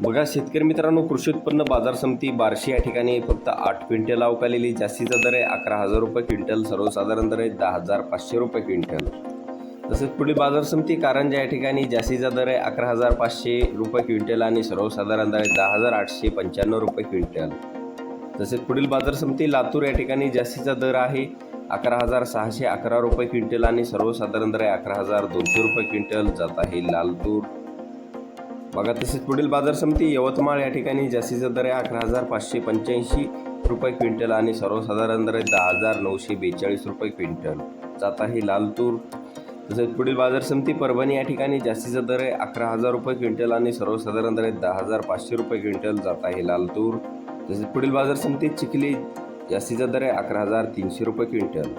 बघा शेतकरी मित्रांनो कृषी उत्पन्न बाजार समिती बार्शी या ठिकाणी फक्त आठ क्विंटल अवकालेली जास्तीचा दर आहे अकरा हजार रुपये क्विंटल सर्वसाधारण दर आहे दहा हजार पाचशे रुपये क्विंटल. तसेच पुढील बाजार समिती कारंजा या ठिकाणी जास्तीचा दर आहे अकरा हजार पाचशे रुपये क्विंटल आणि सर्वसाधारण दर आहे दहा हजार आठशे पंच्याण्णव रुपये क्विंटल. तसेच पुढील बाजार समिती लातूर या ठिकाणी जास्तीचा दर आहे अकरा हजार सहाशे अकरा रुपये क्विंटल आणि सर्वसाधारण दर आहे अकरा हजार दोनशे रुपये क्विंटल. जात आहे लालतूर. बघा तसेच पुढील बाजार समिती यवतमाळ या ठिकाणी जास्तीचा दर आहे अकरा हजार पाचशे पंच्याऐंशी रुपये क्विंटल आणि सर्वसाधारण दर आहे दहा हजार नऊशे बेचाळीस रुपये क्विंटल. जात आहे लाल तूर तसेच पुढील बाजार समिती परभणी या ठिकाणी जास्तीचा दर आहे अकरा हजार रुपये क्विंटल आणि सर्वसाधारण दर आहे दहा हजार पाचशे रुपये क्विंटल. जात आहे लाल तूर तसेच पुढील बाजार समिती चिखली जास्तीचा दर आहे अकरा हजार तीनशे रुपये क्विंटल.